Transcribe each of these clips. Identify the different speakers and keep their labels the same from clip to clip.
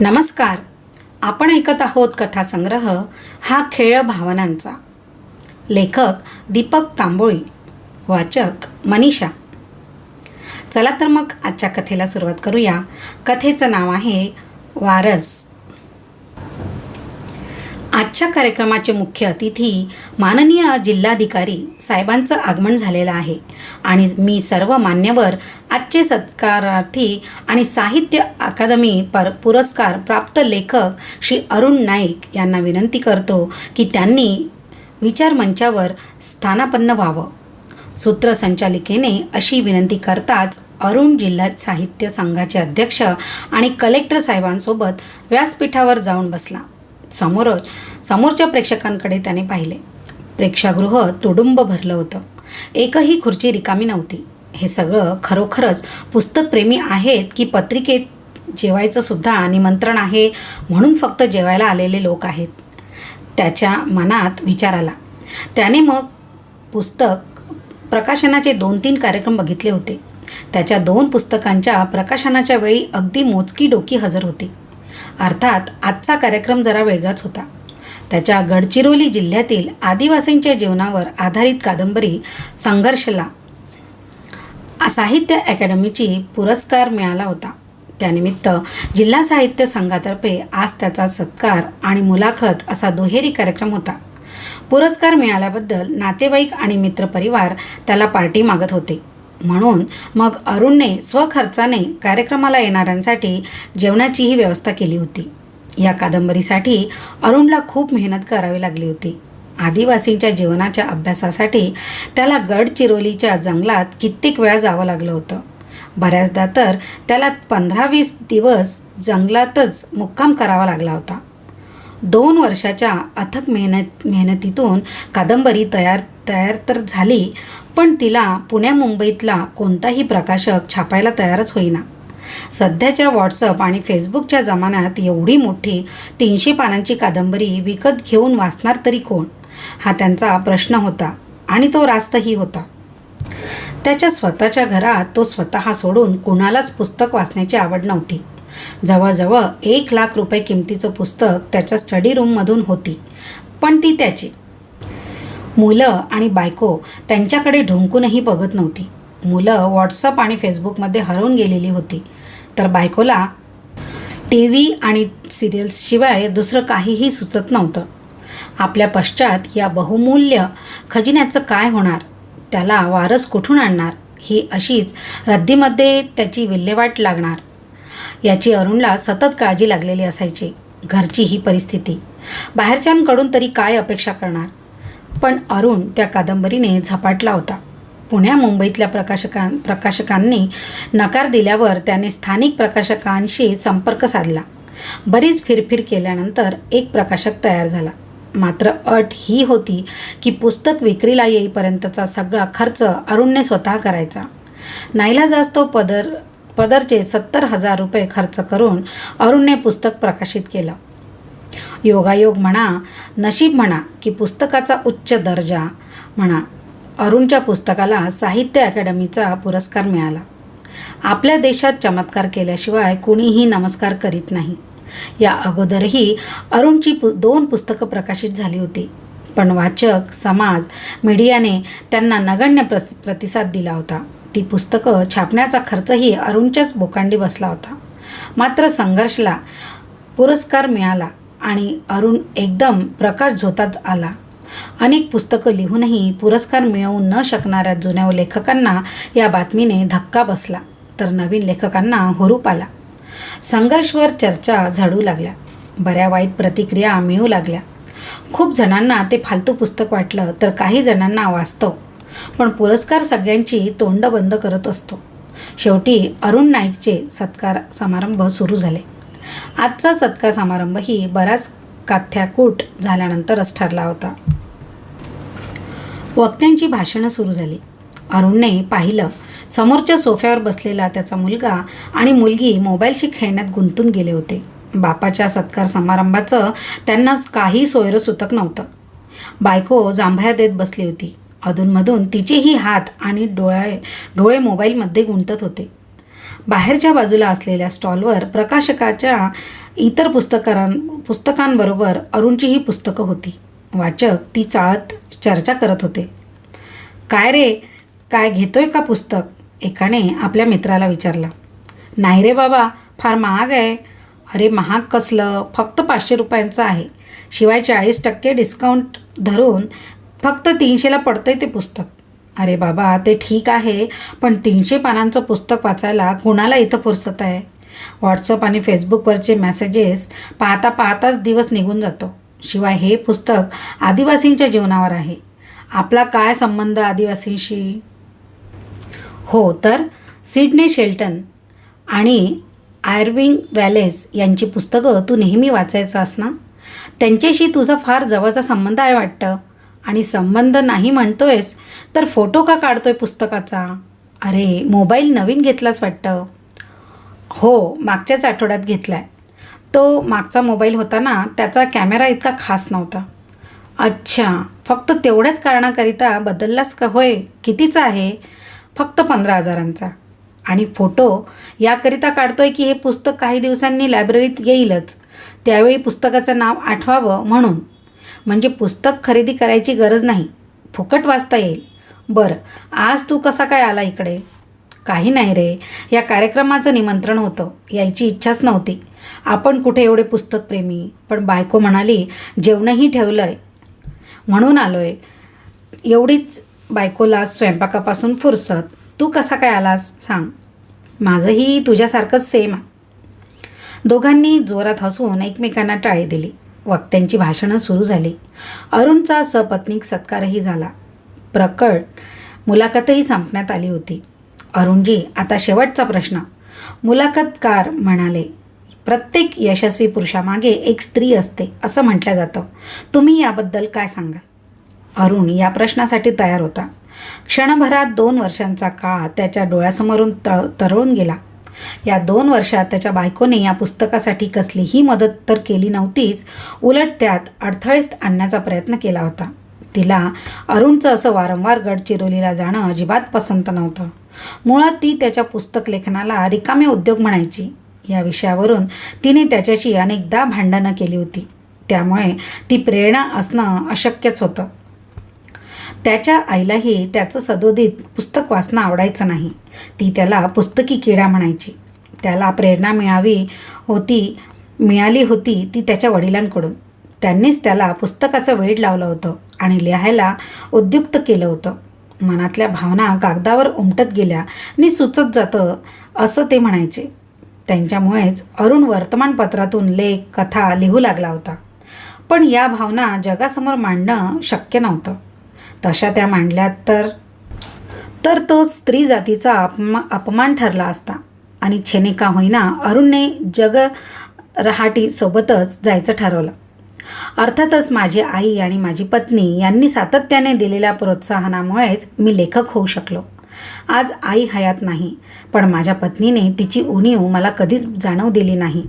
Speaker 1: नमस्कार. आपण ऐकत आहोत कथासंग्रह हा खेळ भावनांचा. लेखक दीपक तांबोळी वाचक मनीषा. चला तर मग आजच्या कथेला सुरुवात करूया. कथेचं नाव आहे वारस. आजच्या कार्यक्रमाचे मुख्य अतिथी माननीय जिल्हाधिकारी साहेबांचं आगमन झालेलं आहे. आणि मी सर्व मान्यवर आजचे सत्कारार्थी आणि साहित्य अकादमी पर पुरस्कार प्राप्त लेखक श्री अरुण नाईक यांना विनंती करतो की त्यांनी विचारमंचावर स्थानापन्न व्हावं. सूत्रसंचालिकेने अशी विनंती करताच अरुण जिल्हा साहित्य संघाचे अध्यक्ष आणि कलेक्टर साहेबांसोबत व्यासपीठावर जाऊन बसला. समोरच समोरच्या प्रेक्षकांकडे त्याने पाहिले. प्रेक्षागृह तुडुंब भरलं होतं. एकही खुर्ची रिकामी नव्हती. हे सगळं खरोखरच पुस्तकप्रेमी आहेत की पत्रिकेत जेवायचं सुद्धा निमंत्रण आहे म्हणून फक्त जेवायला आलेले लोक आहेत? त्याच्या मनात विचार आला. त्याने मग पुस्तक प्रकाशनाचे दोन तीन कार्यक्रम बघितले होते. त्याच्या दोन पुस्तकांच्या प्रकाशनाच्या वेळी अगदी मोजकी डोकी हजर होती. अर्थात आजचा कार्यक्रम जरा वेगळाच होता. त्याच्या गडचिरोली जिल्ह्यातील आदिवासींच्या जीवनावर आधारित कादंबरी संघर्षला साहित्य अकॅडमीची पुरस्कार मिळाला होता. त्यानिमित्त जिल्हा साहित्य संघातर्फे आज त्याचा सत्कार आणि मुलाखत असा दुहेरी कार्यक्रम होता. पुरस्कार मिळाल्याबद्दल नातेवाईक आणि मित्रपरिवार त्याला पार्टी मागत होते. म्हणून मग अरुणने स्वखर्चाने कार्यक्रमाला येणाऱ्यांसाठी जेवणाचीही व्यवस्था केली होती. या कादंबरीसाठी अरुणला खूप मेहनत करावी लागली होती. आदिवासींच्या जीवनाच्या अभ्यासासाठी त्याला गडचिरोलीच्या जंगलात कित्येक वेळा जावं लागलं होतं. बऱ्याचदा तर त्याला पंधरा वीस दिवस जंगलातच मुक्काम करावा लागला होता. दोन वर्षाच्या अथक मेहनत मेहनतीतून कादंबरी तयार तयार तर झाली पण तिला पुण्या मुंबईतला कोणताही प्रकाशक छापायला तयारच होईना. सध्याच्या व्हॉट्सअप आणि फेसबुकच्या जमान्यात एवढी मोठी तीनशे पानांची कादंबरी विकत घेऊन वाचणार तरी कोण? हा त्यांचा प्रश्न होता आणि तो रास्तही होता. त्याच्या स्वतःच्या घरात तो स्वतः सोडून कुणालाच पुस्तक वाचण्याची आवड नव्हती. जवळजवळ एक लाख रुपये किमतीचं पुस्तक त्याच्या स्टडी रूममधून होती. पण ती त्याची. मुलं आणि बायको त्यांच्याकडे ढुंकूनही बघत नव्हती. मुलं व्हॉट्सअप आणि फेसबुकमध्ये हरवून गेलेली होती. तर बायकोला टी व्ही आणि सिरियल्सशिवाय दुसरं काहीही सुचत नव्हतं. आपल्या पश्चात या बहुमूल्य खजिन्याचं काय होणार? त्याला वारस कुठून आणणार? ही अशीच रद्दीमध्ये त्याची विल्हेवाट लागणार. याची अरुणला सतत काळजी लागलेली असायची. घरची ही परिस्थिती. बाहेरच्यांकडून तरी काय अपेक्षा करणार? पण अरुण त्या कादंबरीने झपाटला होता. पुण्या मुंबईतल्या प्रकाशकां प्रकाशकांनी नकार दिल्यावर त्याने स्थानिक प्रकाशकांशी संपर्क साधला. बरीच फिरफिर केल्यानंतर एक प्रकाशक तयार झाला. मात्र अट ही होती की पुस्तक विक्रीला येईपर्यंतचा सगळा खर्च अरुणने स्वतः करायचा. नाईलाजास्तव पदर पदरचे सत्तर हजार रुपये खर्च करून अरुणने पुस्तक प्रकाशित केलं. योगायोग म्हणा नशीब म्हणा की पुस्तकाचा उच्च दर्जा म्हणा अरुणच्या पुस्तकाला साहित्य अकॅडमीचा पुरस्कार मिळाला. आपल्या देशात चमत्कार केल्याशिवाय कुणीही नमस्कार करीत नाही. या अगोदरही अरुणची पु दोन पुस्तकं प्रकाशित झाली होती. पण वाचक समाज मीडियाने त्यांना नगण्य प्रस प्रतिसाद दिला होता. ती पुस्तकं छापण्याचा खर्चही अरुणच्याच बोकांडी बसला होता. मात्र संघर्षला पुरस्कार मिळाला आणि अरुण एकदम प्रकाश झोताच आला. अनेक पुस्तकं लिहूनही पुरस्कार मिळवू न शकणाऱ्या जुन्या लेखकांना या बातमीने धक्का बसला तर नवीन लेखकांना हुरूप आला. संघर्षवर चर्चा झडू लागल्या. बऱ्या वाईट प्रतिक्रिया मिळू लागल्या. खूप जणांना ते फालतू पुस्तक वाटलं तर काही जणांना वास्तव पण पुरस्कार सगळ्यांची तोंड बंद करत असतो. शेवटी अरुण नाईकचे सत्कार समारंभ सुरू झाले. आजचा सत्कार समारंभही बराच काथ्याकूट झाल्यानंतरच ठरला होता. वक्त्यांची भाषणं सुरू झाली. अरुणने पाहिलं समोरच्या सोफ्यावर बसलेला त्याचा मुलगा आणि मुलगी मोबाईलशी खेळण्यात गुंतून गेले होते. बापाच्या सत्कार समारंभाचं त्यांना काही सोयरं सुतक नव्हतं. बायको जांभया देत बसली होती. अधूनमधून तिचेही हात आणि डोळ्या डोळे मोबाईलमध्ये गुंतत होते. बाहेरच्या बाजूला असलेल्या स्टॉलवर प्रकाशकाच्या इतर पुस्तकारां पुस्तकांबरोबर अरुणचीही पुस्तकं होती. वाचक ती चाळत चर्चा करत होते. काय रे? काय घेतोय का पुस्तक? एकाने आपल्या मित्राला विचारला. नाही रे बाबा फार महाग आहे. अरे महाग कसलं? फक्त पाचशे रुपयांचं आहे. शिवाय चाळीस टक्के डिस्काउंट धरून फक्त तीनशेला पडतंय ते पुस्तक. अरे बाबा ते ठीक आहे पण तीनशे पानांचं पुस्तक वाचायला कुणाला इथं फुरसत आहे? व्हॉट्सअप आणि फेसबुकवरचे मेसेजेस पाहता पाहताच दिवस निघून जातो. शिवाय हे पुस्तक आदिवासींच्या जीवनावर आहे. आपला काय संबंध आदिवासींशी? हो तर सिडनी शेल्टन आणि आयर्विंग वॅलेस यांची पुस्तकं तू नेहमी वाचायचास ना? त्यांच्याशी तुझा फार जवळचा संबंध आहे वाटतं. आणि संबंध नाही म्हणतोयस तर फोटो का काढतोय पुस्तकाचा? अरे मोबाईल नवीन घेतलाच वाटतं. हो मागच्याच आठवड्यात घेतला आहे तो मागचा मोबाईल होता ना त्याचा कॅमेरा इतका खास नव्हता. अच्छा फक्त तेवढ्याच कारणाकरिता बदललास का होय? कितीचा आहे? फक्त पंधरा हजारांचा. आणि फोटो याकरिता काढतोय की हे पुस्तक काही दिवसांनी लायब्ररीत येईलच. त्यावेळी पुस्तकाचं नाव आठवावं म्हणून. म्हणजे पुस्तक खरेदी करायची गरज नाही. फुकट वाचता येईल. बरं आज तू कसा काय आला इकडे? काही नाही रे. या कार्यक्रमाचं निमंत्रण होतं. यायची इच्छाच नव्हती. आपण कुठे एवढे पुस्तकप्रेमी? पण बायको म्हणाली जेवणही ठेवलं आहे म्हणून आलो आहे एवढीच बायकोला स्वयंपाकापासून फुरसत. तू कसा काय आलास? सांग. माझंही तुझ्यासारखंच सेम आहे दोघांनी जोरात हसून एकमेकांना टाळी दिली. वक्त्यांची भाषणं सुरू झाली. अरुणचा सपत्नीक सत्कारही झाला. प्रकट मुलाखतही संपण्यात आली होती. अरुणजी आता शेवटचा प्रश्न. मुलाखतकार म्हणाले प्रत्येक यशस्वी पुरुषामागे एक स्त्री असते असं म्हटलं जातं. तुम्ही याबद्दल काय सांगाल? अरुण या प्रश्नासाठी तयार होता. क्षणभरात दोन वर्षांचा काळ त्याच्या डोळ्यासमोरून त तरळून गेला. या दोन वर्षात त्याच्या बायकोने या पुस्तकासाठी कसलीही मदत तर केली नव्हतीच उलट त्यात अडथळेच आणण्याचा प्रयत्न केला होता. तिला अरुणचं असं वारंवार गडचिरोलीला जाणं अजिबात पसंत नव्हतं. मुळात ती त्याच्या पुस्तक लेखनाला रिकामे उद्योग म्हणायची. या विषयावरून तिने त्याच्याशी अनेकदा भांडणं केली होती. त्यामुळे ती प्रेरणा असणं अशक्यच होतं. त्याच्या आईलाही त्याचं सदोदित पुस्तक वाचणं आवडायचं नाही. ती त्याला पुस्तकी किडा म्हणायची. त्याला प्रेरणा मिळावी होती मिळाली होती ती त्याच्या वडिलांकडून. त्यांनीच त्याला पुस्तकाचं वेड लावलं होतं आणि लिहायला उद्युक्त केलं होतं. मनातल्या भावना कागदावर उमटत गेल्या आणि सुचत जातं असं ते म्हणायचे. त्यांच्यामुळेच अरुण वर्तमानपत्रातून लेख कथा लिहू लागला होता. पण या भावना जगासमोर मांडणं शक्य नव्हतं. तशा त्या मांडल्यात तर? तर तो स्त्री जातीचा अपमा अपमान ठरला असता. आणि छेने का होईना अरुणने जग रहाटीसोबतच जायचं ठरवलं. अर्थातच माझी आई आणि माझी पत्नी यांनी सातत्याने दिलेल्या प्रोत्साहनामुळेच मी लेखक होऊ शकलो. आज आई हयात नाही पण माझ्या पत्नीने तिची उणीव मला कधीच जाणव दिली नाही.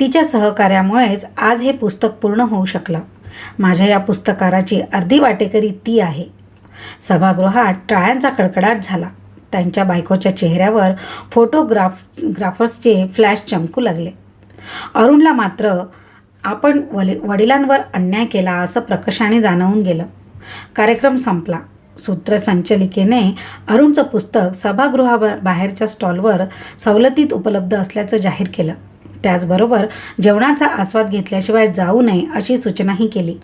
Speaker 1: तिच्या सहकार्यामुळेच आज हे पुस्तक पूर्ण होऊ शकलं. माझ्या या पुस्तकाराची अर्धी वाटेकरी ती आहे. सभागृहात टाळ्यांचा कडकडाट झाला. त्यांच्या बायकोच्या चेहऱ्यावर फोटोग्राफ ग्राफर्सचे फ्लॅश चमकू लागले. अरुणला मात्र आपण वली वडिलांवर अन्याय केला असं प्रकर्षाने जाणवून गेलं. कार्यक्रम संपला. सूत्रसंचलिकेने अरुणचं पुस्तक सभागृहा बाहेरच्या स्टॉलवर सवलतीत उपलब्ध असल्याचं जाहीर केलं. त्याचबरोबर जेवणाचा आस्वाद घेतल्याशिवाय जाऊ नये अशी सूचनाही केली.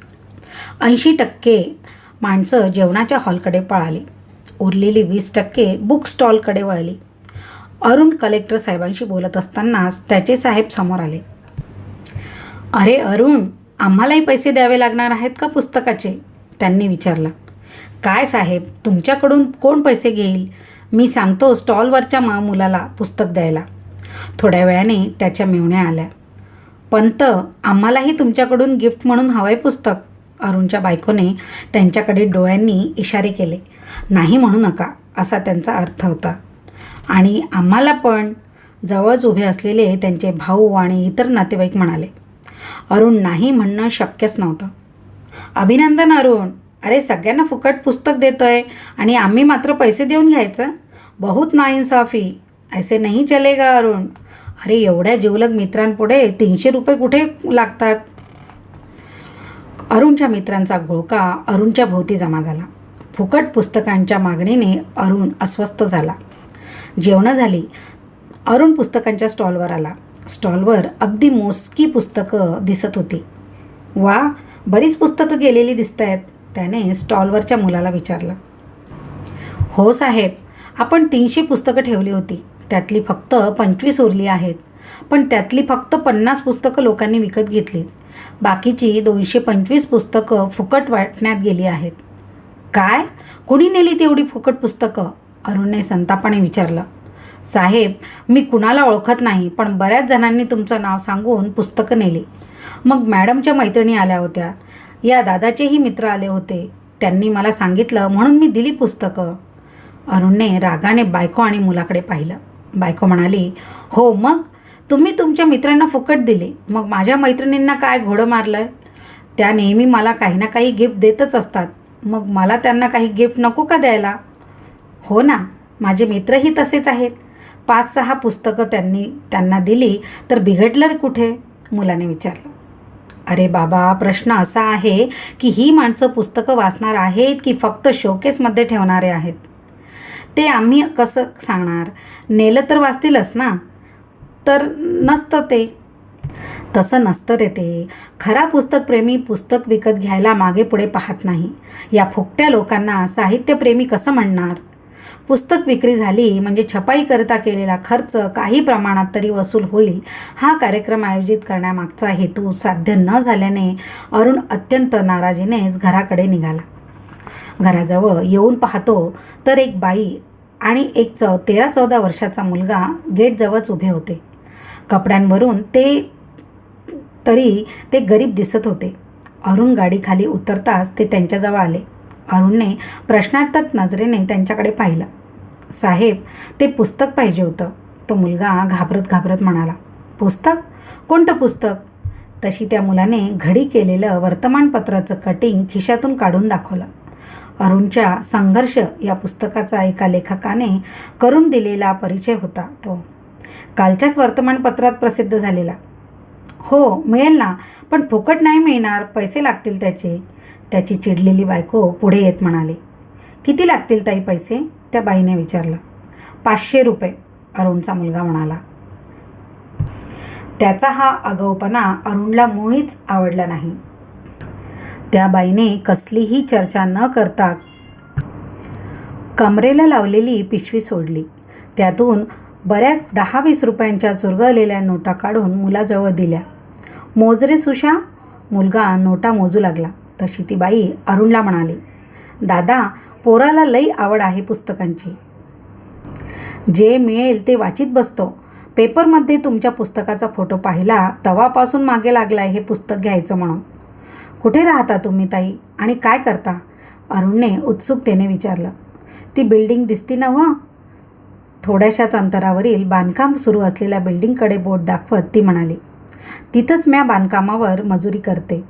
Speaker 1: ऐंशी टक्के माणसं जेवणाच्या हॉलकडे पळाली. उरलेली वीस टक्के बुक स्टॉलकडे वळली. अरुण कलेक्टर साहेबांशी बोलत असतानाच त्याचे साहेब समोर आले. अरे अरुण आम्हालाही पैसे द्यावे लागणार आहेत का पुस्तकाचे? त्यांनी विचारलं. काय साहेब तुमच्याकडून कोण पैसे घेईल? मी सांगतो स्टॉलवरच्या मा मुलाला पुस्तक द्यायला. थोड्या वेळाने त्याच्या मेवण्या आल्या. पंत आम्हालाही तुमच्याकडून गिफ्ट म्हणून हवं आहे पुस्तक अरुणच्या बायकोने त्यांच्याकडे डोळ्यांनी इशारे केले. नाही म्हणू नका असा त्यांचा अर्थ होता. आणि आम्हाला पण. जवळच उभे असलेले त्यांचे भाऊ आणि इतर नातेवाईक म्हणाले. अरुण नाही म्हणणं शक्यच नव्हतं. अभिनंदन अरुण. अरे सगळ्यांना फुकट पुस्तक देतोय आणि आम्ही मात्र पैसे देऊन घ्यायचं? बहुत नाइंसाफी. ऐसे नहीं चलेगा अरुण। अरे एवढ्या जिवलग मित्रांपुढे तीनशे रुपये कुठे लागतात? अरुणच्या मित्रांचा घोळका अरुणच्या भोवती जमा झाला. फुकट पुस्तकांच्या मागणीने अरुण अस्वस्थ झाला. जेवणं झाली. अरुण पुस्तकांच्या स्टॉलवर आला. स्टॉलवर अगदी मोजकी पुस्तकं दिसत होती. वा बरीच पुस्तकं गेलेली दिसत आहेत त्याने स्टॉलवरच्या मुलाला विचारलं. हो साहेब आपण तीनशे पुस्तकं ठेवली होती. त्यातली फक्त पंचवीस उरली आहेत. पण त्यातली फक्त पन्नास पुस्तकं लोकांनी विकत घेतलीत बाकीची दोनशे पंचवीस पुस्तकं फुकट वाटण्यात गेली आहेत. काय? कुणी नेली तेवढी फुकट पुस्तकं? अरुणने संतापाने विचारलं. साहेब मी कुणाला ओळखत नाही पण बऱ्याच जणांनी तुमचं नाव सांगून पुस्तकं नेली. मग मॅडमच्या मैत्रिणी आल्या होत्या. या दादाचेही मित्र आले होते. त्यांनी मला सांगितलं म्हणून मी दिली पुस्तकं. अरुणने रागाने बायको आणि मुलाकडे पाहिलं. बायको म्हणाली हो मग? तुम्ही तुमच्या मित्रांना फुकट दिले. मग माझ्या मैत्रिणींना काय घोडं मारलं? त्या नेहमी मला काही ना काही गिफ्ट देतच असतात. मग मला त्यांना काही गिफ्ट नको का द्यायला? हो ना माझे मित्रही तसेच आहेत. पाच सहा पुस्तकं त्यांनी त्यांना दिली तर बिघडलं कुठे? मुलाने विचारलं. अरे बाबा प्रश्न असा आहे की ही माणसं पुस्तकं वाचणार आहेत की फक्त शोकेसमध्ये ठेवणारे आहेत? ते आम्ही कसं सांगणार? नेलं तर वाचतीलच ना? तर नसतं ते. तसं नसतं रे ते. खरा पुस्तकप्रेमी पुस्तक विकत घ्यायला मागे पुढे पाहत नाही. या फुकट्या लोकांना साहित्यप्रेमी कसं म्हणणार? पुस्तक विक्री झाली म्हणजे छपाईकरिता केलेला खर्च काही प्रमाणात तरी वसूल होईल. हा कार्यक्रम आयोजित करण्यामागचा हेतू साध्य न झाल्याने अरुण अत्यंत नाराजीनेच घराकडे निघाला. घराजवळ येऊन पाहतो तर एक बाई आणि एक चौ तेरा चौदा वर्षाचा मुलगा गेटजवळच उभे होते. कपड्यांवरून ते तरी ते गरीब दिसत होते. अरुण गाडीखाली उतरताच ते त्यांच्याजवळ आले. अरुणने प्रश्नार्थक नजरेने त्यांच्याकडे पाहिलं. साहेब ते पुस्तक पाहिजे होतं. तो मुलगा घाबरत घाबरत म्हणाला पुस्तक? कोणतं पुस्तक? तशी त्या मुलाने घडी केलेलं वर्तमानपत्राचं कटिंग खिशातून काढून दाखवलं. अरुणच्या संघर्ष या पुस्तकाचा एका लेखकाने करून दिलेला परिचय होता तो. कालच्याच वर्तमानपत्रात प्रसिद्ध झालेला. हो मिळेल ना पण फुकट नाही मिळणार पैसे लागतील त्याचे. त्याची चिडलेली बायको पुढे येत म्हणाली. किती लागतील ताई पैसे? त्या बाईने विचारलं. पाचशे रुपये अरुणचा मुलगा म्हणाला. त्याचा हा आगाऊपणा अरुणला मुळीच आवडला नाही. विद्याबाईने बाईने कसलीही चर्चा न करता कमरेला लावलेली पिशवी सोडली. त्यातून बऱ्याच दहा वीस रुपयांच्या चुरगळलेल्या नोटा काढून मुलाजवळ दिल्या. मोजरे सुशा. मुलगा नोटा मोजू लागला. तशी ती बाई अरुणला म्हणाली दादा पोराला लई आवड आहे पुस्तकांची. जे मिळेल ते वाचित बसतो. पेपरमध्ये तुमच्या पुस्तकाचा फोटो पाहिला तवापासून मागे लागला आहे हे पुस्तक घ्यायचं म्हणून. कुठे राहता तुम्ही ताई? आणि काय करता? अरुणने उत्सुकतेने विचारलं. ती बिल्डिंग दिसती ना व थोड्याशाच अंतरावरील बांधकाम सुरू असलेल्या बिल्डिंगकडे बोट दाखवत ती म्हणाली तिथंच म्या बांधकामावर मजुरी करते.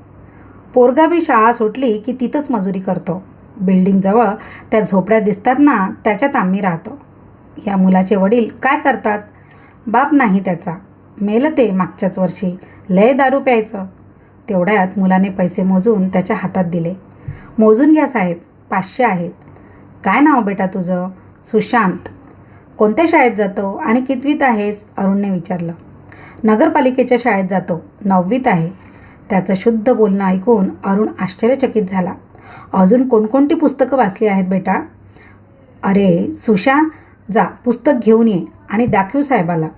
Speaker 1: पोरगावी शाळा सुटली की तिथंच मजुरी करतो. बिल्डिंगजवळ त्या झोपड्या दिसतात ना त्याच्यात आम्ही राहतो. या मुलाचे वडील काय करतात? बाप नाही त्याचा. मेलं ते मागच्याच वर्षी. लय दारू प्यायचं. तेवढ्यात मुलाने पैसे मोजून त्याच्या हातात दिले. मोजून घ्या साहेब पाचशे आहेत. काय नाव बेटा तुझं? सुशांत. कोणत्या शाळेत जातो आणि कितवीत आहेस? अरुणने विचारलं. नगरपालिकेच्या शाळेत जातो नववीत आहे. त्याचं शुद्ध बोलणं ऐकून अरुण आश्चर्यचकित झाला. अजून कोणकोणती पुस्तकं वाचली आहेत बेटा? अरे सुशा जा पुस्तक घेऊन ये आणि दाखवू साहेबाला.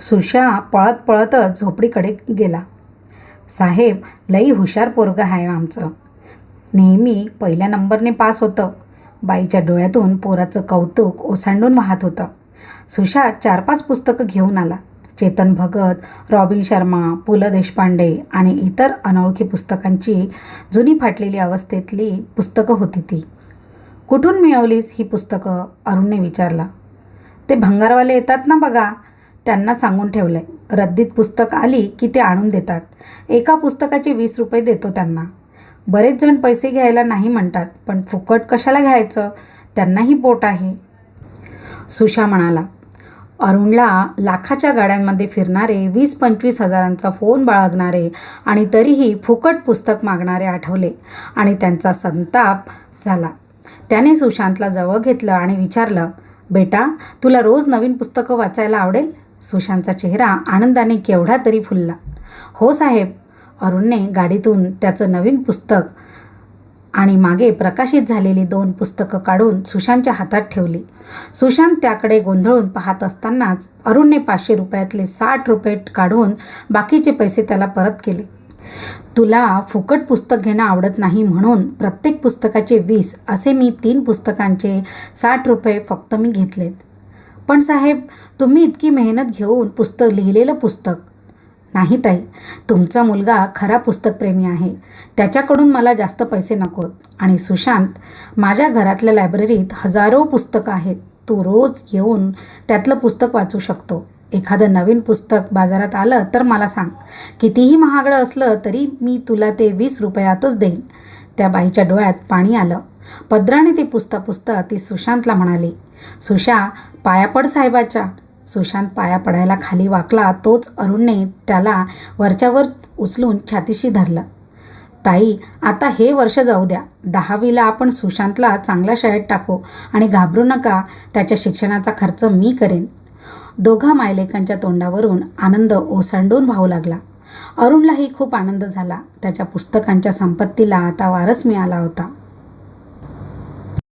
Speaker 1: सुशा पळत पळतच झोपडीकडे गेला. साहेब लई हुशार पोरगं आहे आमचं. नेहमी पहिल्या नंबरने पास होतं. बाईच्या डोळ्यातून पोराचं कौतुक ओसांडून वाहत होतं. सुशात चार पाच पुस्तकं घेऊन आला. चेतन भगत रॉबिन शर्मा पु ल देशपांडे आणि इतर अनोळखी पुस्तकांची जुनी फाटलेली अवस्थेतली पुस्तकं होती ती. कुठून मिळवलीस ही पुस्तकं? अरुणने विचारला. ते भंगारवाले येतात ना बघा त्यांना सांगून ठेवलं आहे रद्दीत पुस्तक आली की ते आणून देतात. एका पुस्तकाचे वीस रुपये देतो त्यांना. बरेच जण पैसे घ्यायला नाही म्हणतात पण फुकट कशाला घ्यायचं? त्यांनाही पोट आहे. सुशा म्हणाला अरुणला लाखाच्या गाड्यांमध्ये फिरणारे वीस पंचवीस हजारांचा फोन बाळगणारे आणि तरीही फुकट पुस्तक मागणारे आठवले आणि त्यांचा संताप झाला. त्याने सुशांतला जवळ घेतलं आणि विचारलं बेटा तुला रोज नवीन पुस्तकं वाचायला आवडेल? सुशांतचा चेहरा आनंदाने केवढा तरी फुलला. हो साहेब अरुणने गाडीतून त्याचं नवीन पुस्तक आणि मागे प्रकाशित झालेली दोन पुस्तकं काढून सुशांतच्या हातात ठेवली. सुशांत त्याकडे गोंधळून पाहत असतानाच अरुणने पाचशे रुपयातले साठ रुपये काढून बाकीचे पैसे त्याला परत केले. तुला फुकट पुस्तक घेणं आवडत नाही म्हणून प्रत्येक पुस्तकाचे वीस असे मी तीन पुस्तकांचे साठ रुपये फक्त मी घेतलेत. पण साहेब तुम्ही इतकी मेहनत घेऊन पुस्तक लिहिलेलं पुस्तक. नाही ताई तुमचा मुलगा खरा पुस्तकप्रेमी आहे. त्याच्याकडून मला जास्त पैसे नकोत आणि सुशांत माझ्या घरातल्या लायब्ररीत हजारो पुस्तकं आहेत. तू रोज येऊन त्यातलं पुस्तक वाचू शकतो. एखादं नवीन पुस्तक बाजारात आलं तर मला सांग. कितीही महागडं असलं तरी मी तुला ते वीस रुपयातच देईन. त्या बाईच्या डोळ्यात पाणी आलं. पदराने ती पुस्ता पुस्ता ती सुशांतला म्हणाली सुशा पायापड साहेबाच्या. सुशांत पाया पडायला खाली वाकला तोच अरुणने त्याला वरच्यावर उचलून छातीशी धरलं. ताई आता हे वर्ष जाऊ द्या. दहावीला आपण सुशांतला चांगल्या शाळेत टाकू आणि घाबरू नका. त्याच्या शिक्षणाचा खर्च मी करेन. दोघा मायलेकांच्या तोंडावरून आनंद ओसंडून वाहू लागला. अरुणलाही खूप आनंद झाला. त्याच्या पुस्तकांच्या संपत्तीला आता वारस मिळाला होता.